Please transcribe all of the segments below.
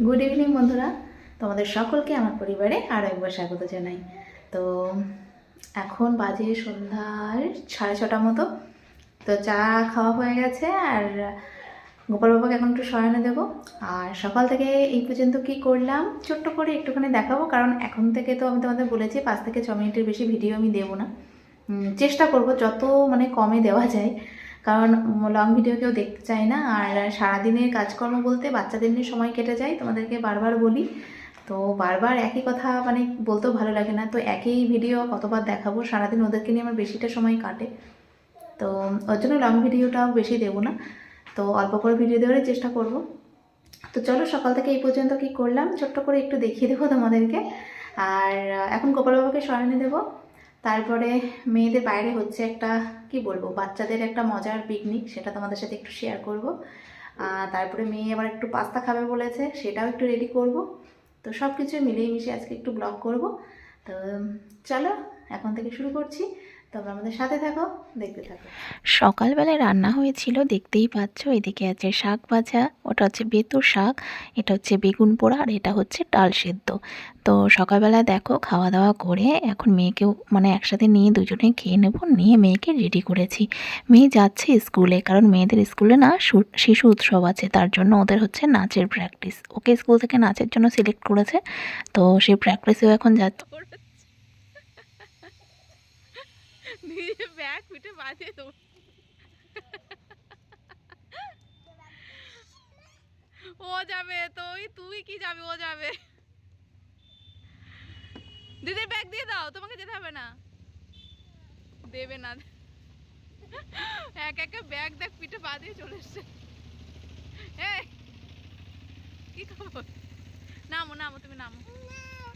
Good evening বন্ধুরা। তোমাদের সকলকে আমার পরিবারে আরও একবার স্বাগত জানাই। তো এখন বাজে সন্ধ্যার সাড়ে ছটা মতো। তো চা খাওয়া হয়ে গেছে আর গোপাল বাবাকে এখন একটু সরানো দেবো। আর সকাল থেকে এই পর্যন্ত কি করলাম, ছোট্ট করে একটুখানি দেখাবো। কারণ এখন থেকে তো আমি তোমাদের বলেছি, পাঁচ থেকে ছ মিনিটের বেশি ভিডিও আমি দেবো না। চেষ্টা করব যত মানে কমে দেওয়া যায়। কারণ লং ভিডিও কেউ দেখতে চায় না। আর সারাদিনের কাজকর্ম বলতে বাচ্চাদের নিয়ে সময় কেটে যায়, তোমাদেরকে বারবার বলি। তো বারবার একই কথা মানে বলতেও ভালো লাগে না। তো একই ভিডিও কতবার দেখাবো, সারাদিন ওদেরকে নিয়ে আমার বেশিটা সময় কাটে। তো ওর জন্য লং ভিডিওটাও বেশি দেবো না। তো অল্প করে ভিডিও দেওয়ারই চেষ্টা করব। তো চলো সকাল থেকে এই পর্যন্ত কি করলাম, ছোট্ট করে একটু দেখিয়ে দেবো তোমাদেরকে। আর এখন গোপাল বাবাকে সরানি দেবো। তারপরে মেয়েদের বাইরে হচ্ছে একটা, কি বলব, বাচ্চাদের একটা মজার পিকনিক সেটা তোমাদের সাথে একটু শেয়ার করব। তারপরে মেয়ে আবার একটু পাস্তা খাবে বলেছে, সেটাও একটু রেডি করব। তো সব কিছু মিলিয়ে মিশিয়ে আজকে একটু ব্লগ করব। তো, চলো, এখন থেকে শুরু করছি। তবে আমাদের সাথে থাকো, দেখতে থাকো। সকালবেলায় রান্না হয়েছিল, দেখতেই পাচ্ছ, এদিকে আছে শাক ভাজা, ওটা হচ্ছে বেতুর শাক, এটা হচ্ছে বেগুন পোড়া, আর এটা হচ্ছে ডাল সেদ্ধ। তো সকালবেলা দেখো, খাওয়া দাওয়া করে এখন মেয়েকেও মানে একসাথে নিয়ে দুজনে খেয়ে নেব, নিয়ে মেয়েকে রেডি করেছি। মেয়ে যাচ্ছে স্কুলে, কারণ মেয়েদের স্কুলে না শিশু উৎসব আছে, তার জন্য ওদের হচ্ছে নাচের প্র্যাকটিস ওকে স্কুল থেকে নাচের জন্য সিলেক্ট করেছে, তো সেই প্র্যাকটিসেও এখন যাচ্ছে। ব্যাগ পিঠে বাঁধিয়ে তো ও যাবে তো ওই তুই কি যাবে? ও যাবে। দিদির ব্যাগ দিয়ে দাও তোমাকে যেতে হবে না। দেবে না। এক একা ব্যাগ দেখ পিঠে পা দিয়ে চলে এসছে। কি খবর? নামো নামো তুমি নামো?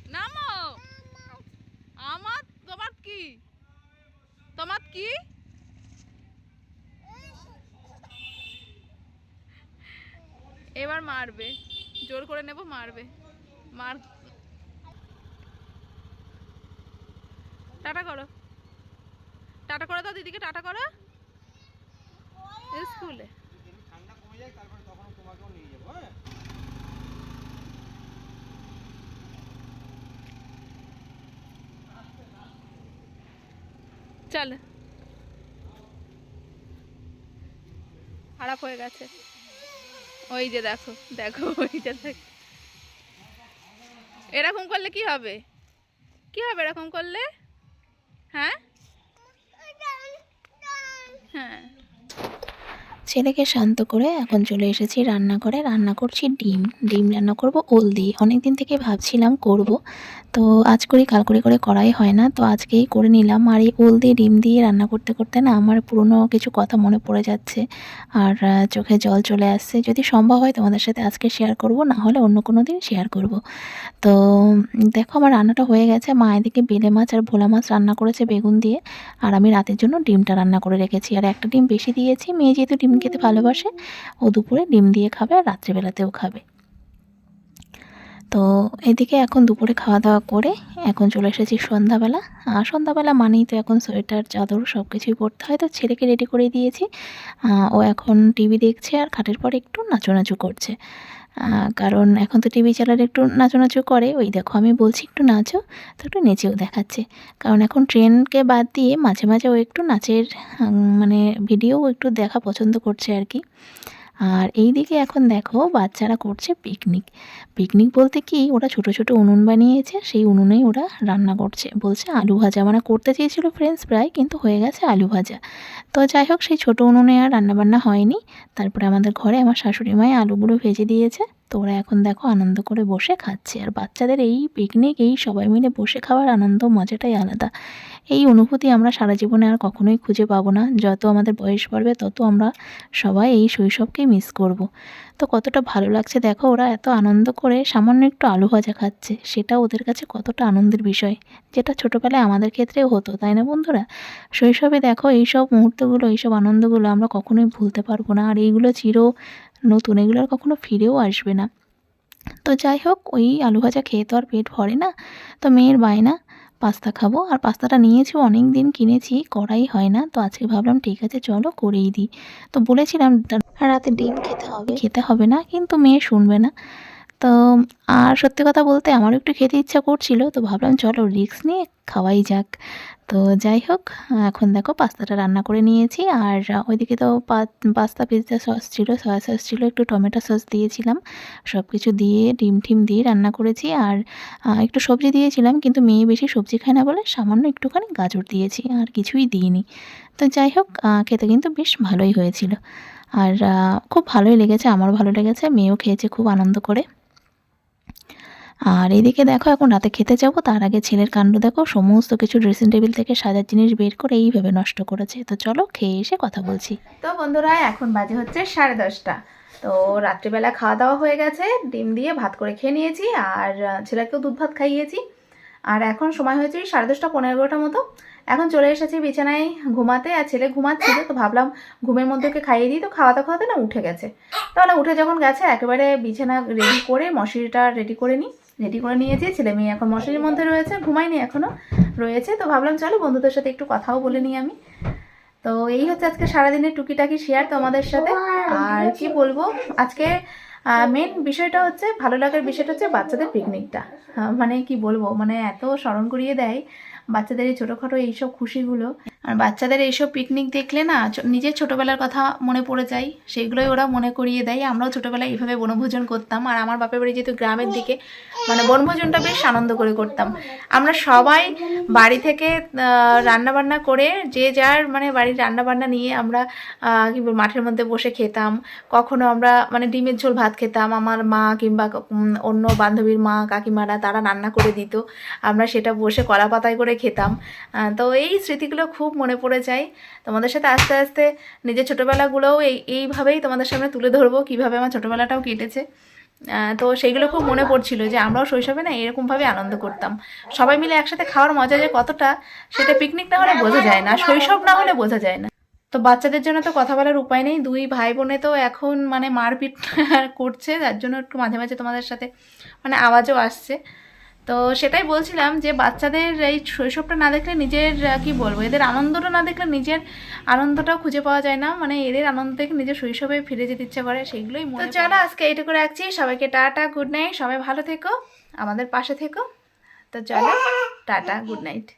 নামো। আমার তোমার কি? তোমার কি? এবার মারবে। জোর করে নেব মারবে। মার। টাটা করো। টাটা করো দাও দিদিকে টাটা করো। স্কুলে। চল। খারাপ হয়ে গেছে। ওই যে দেখো দেখো, ওই যে দেখো। এরকম করলে কি হবে? কি হবে এরকম করলে? হ্যাঁ? হ্যাঁ। ছেলেকে শান্ত করে এখন চলে এসেছি রান্না করে রান্না করছি ডিম। ডিম রান্না করব, ওল দিয়ে। অনেক দিন থেকে ভাবছিলাম করব তো আজ করি, কাল করি, করে করাই হয় না। তো আজকেই করে নিলাম। আর এই ওল দিয়ে, ডিম দিয়ে রান্না করতে করতে না আমার পুরনো কিছু কথা মনে পড়ে যাচ্ছে। আর চোখে জল চলে আসছে। যদি সম্ভব হয় তোমাদের সাথে আজকে শেয়ার করব, না হলে অন্য কোনো দিন শেয়ার করব। তো দেখো আমার রান্নাটা হয়ে গেছে। মা এদিকে বেলে মাছ আর ভোলা মাছ রান্না করেছে বেগুন দিয়ে। আর আমি রাতের জন্য ডিমটা রান্না করে রেখেছি। আর একটা ডিম বেশি দিয়েছি। মেয়ে যেহেতু ডিম খেতে ভালোবাসে, ও দুপুরে ডিম দিয়ে খাবে আর রাত্রেবেলাতেও খাবে। তো এদিকে এখন দুপুরে খাওয়া দাওয়া করে এখন চলে এসেছি সন্ধ্যাবেলা। আর সন্ধ্যাবেলা মানেই তো এখন সোয়েটার, চাদর সব কিছুই পরতে হয়। তো ছেলেকে রেডি করে দিয়েছি। ও এখন টিভি দেখছে আর খাটের পর একটু নাচোনাচু করছে। কারণ এখন তো টিভি চালালে একটু নাচোনাচু করে। ওই দেখো আমি বলছি একটু নাচো, তো একটু নেচেও দেখাচ্ছে। কারণ এখন ট্রেনকে বাদ দিয়ে মাঝে মাঝে ও একটু নাচের মানে ভিডিও একটু দেখা পছন্দ করছে আর কি। আর এই দিকে এখন দেখো বাচ্চারা করছে পিকনিক পিকনিক বলতে কি, ওরা ছোট ছোট উনুন বানিয়েছে, সেই উনুনেই ওরা রান্না করছে। বলছে আলু ভাজা। মানে করতে চেয়েছিল ফ্রেন্ডস প্রায়, কিন্তু হয়ে গেছে আলু ভাজা। তো যাই হোক, সেই ছোট উনুনে আর রান্নাবান্না হয়নি। তারপরে আমাদের ঘরে আমার শাশুড়ি মায়ে আলুগুলো ভেজে দিয়েছে। ওরা এখন দেখো আনন্দ করে বসে খাচ্ছে। আর বাচ্চাদের এই পিকনিক এই সবাই মিলে বসে খাওয়ার আনন্দ, মজাটাই আলাদা। এই অনুভূতি আমরা সারা জীবনে আর কখনোই খুঁজে পাবো না। যত আমাদের বয়স বাড়বে, তত আমরা সবাই এই শৈশবকেই মিস করব। তো কতটা ভালো লাগছে দেখো, ওরা এত আনন্দ করে সামান্য একটু আলু ভাজা খাচ্ছে। সেটা ওদের কাছে কতটা আনন্দের বিষয়। যেটা ছোটোবেলায় আমাদের ক্ষেত্রেও হতো, তাই না বন্ধুরা? শৈশবে দেখো এইসব মুহূর্তগুলো, এইসব আনন্দগুলো আমরা কখনোই ভুলতে পারব না। আর এইগুলো চির নতুন, এগুলো আর কখনো ফিরেও আসবে না। তো যাই হোক, ওই আলু ভাজা খেয়ে তো আর পেট ভরে না। তো মেয়ের বায়না, পাস্তা খাব। আর পাস্তাটা নিয়েছি অনেক দিন কিনেছি করাই হয় না। তো আজকে ভাবলাম, ঠিক আছে, চলো করেই দিই। তো বলেছিলাম রাতে ডিম খেতে হবে। খেতে হবে না, কিন্তু মেয়ে শুনবে না। তো, আর সত্যি কথা বলতে আমারও একটু খেতে ইচ্ছা করছিল, তো ভাবলাম চলো রিস্ক নিয়ে খাওয়াই যাক। তো যাই হোক, এখন দেখো পাস্তাটা রান্না করে নিয়েছি, আর ওইদিকে তো পাস্তা পিৎজা সস ছিল সয়া সস ছিল, একটু টমেটো সস দিয়েছিলাম সব কিছু দিয়ে, ডিম টিম দিয়ে রান্না করেছি, আর একটু সবজি দিয়েছিলাম, কিন্তু মেয়ে বেশি সবজি খায় না বলে সামান্য একটুখানি গাজর দিয়েছি, আর কিছুই দিইনি। তো যাই হোক খেতে কিন্তু বেশ ভালোই হয়েছিল। আর খুব ভালোই লেগেছে আমার ভালো লেগেছে, মেয়েও খেয়েছে, খুব আনন্দ করে। আর এদিকে দেখো, এখন রাতে খেতে যাব, তার আগে ছেলের কাণ্ড দেখো, সমস্ত কিছু ড্রেসিং টেবিল থেকে সাজার জিনিস বের করে এইভাবে নষ্ট করেছে। তো চলো খেয়ে এসে কথা বলছি। তো বন্ধুরা, এখন বাজে হচ্ছে সাড়ে দশটা। তো রাত্রিবেলা খাওয়া দাওয়া হয়ে গেছে, ডিম দিয়ে ভাত করে খেয়ে নিয়েছি, আর ছেলেকেও দুধ ভাত খাইয়েছি। আর এখন সময় হয়েছে সাড়ে দশটা পনেরো এগারোটার মতো। এখন চলে এসেছি বিছানায় ঘুমাতে, আর ছেলে ঘুমাচ্ছিল, তো ভাবলাম ঘুমের মধ্যে ওকে খাইয়ে দিই, তো খাওয়াতে খাওয়াতে না উঠে গেছে। তাহলে উঠে যখন গেছে, একেবারে বিছানা রেডি করে, মশারিটা রেডি করে নিই। রেডি করে নিয়েছি। ছেলে মেয়ে এখন মশারির মধ্যে রয়েছে, ঘুমায়নি এখনও রয়েছে। তো ভাবলাম, চলো বন্ধুদের সাথে একটু কথাও বলে নিই আমি। তো এই হচ্ছে আজকে সারাদিনের টুকিটাকি শেয়ার তোমাদের সাথে। আর কি বলব, আজকে মেন বিষয়টা হচ্ছে, ভালো লাগার বিষয়টা হচ্ছে বাচ্চাদের পিকনিকটা মানে কি বলব মানে এত স্মরণ করিয়ে দেয় বাচ্চাদের এই ছোটোখাটো এইসব খুশিগুলো। আর বাচ্চাদের এইসব পিকনিক দেখলে না নিজের ছোটোবেলার কথা মনে পড়ে যায়। সেগুলোই ওরা মনে করিয়ে দেয়। আমরাও ছোটোবেলায় এইভাবে বনভোজন করতাম। আর আমার বাপের বাড়ি যেহেতু গ্রামের দিকে মানে বনভোজনটা বেশ আনন্দ করে করতাম। আমরা সবাই বাড়ি থেকে রান্নাবান্না করে যে যার মানে বাড়ির রান্নাবান্না নিয়ে আমরা আহ, কি বলব, মাঠের মধ্যে বসে খেতাম। কখনো আমরা মানে ডিমের ঝোল ভাত খেতাম। আমার মা কিংবা অন্য বান্ধবীর মা কাকিমারা তারা রান্না করে দিত। আমরা সেটা বসে কলা পাতায় করে খেতাম। তো এই স্মৃতিগুলো খুব মনে পড়ে যায়। তোমাদের সাথে আস্তে আস্তে নিজের ছোটোবেলাগুলোও এই, এইভাবেই তোমাদের সামনে তুলে ধরবো, কীভাবে আমার ছোটোবেলাটাও কেটেছে। তো সেইগুলো খুব মনে পড়ছিল যে আমরাও শৈশবে না এরকমভাবে আনন্দ করতাম। সবাই মিলে একসাথে খাওয়ার মজা যে কতটা, সেটা পিকনিক না হলে বোঝা যায় না, শৈশব না হলে বোঝা যায় না। তো বাচ্চাদের জন্য তো কথা বলার উপায় নেই, দুই ভাই বোনে তো এখন মানে মারপিট করছে, যার জন্য একটু মাঝে মাঝে তোমাদের সাথে মানে আওয়াজও আসছে। তো সেটাই বলছিলাম যে বাচ্চাদের এই শৈশবটা না দেখলে নিজের কি বলব এদের আনন্দটা না দেখলে নিজের আনন্দটাও খুঁজে পাওয়া যায় না। মানে এদের আনন্দ দেখে নিজের শৈশবে ফিরে যেতে ইচ্ছা করে সেগুলোই মনে চলো আজকে এইটুকু রাখছি। সবাইকে টাটা গুড নাইট। সবাই ভালো থেকো আমাদের পাশে থেকো। তো চলো টাটা গুড নাইট।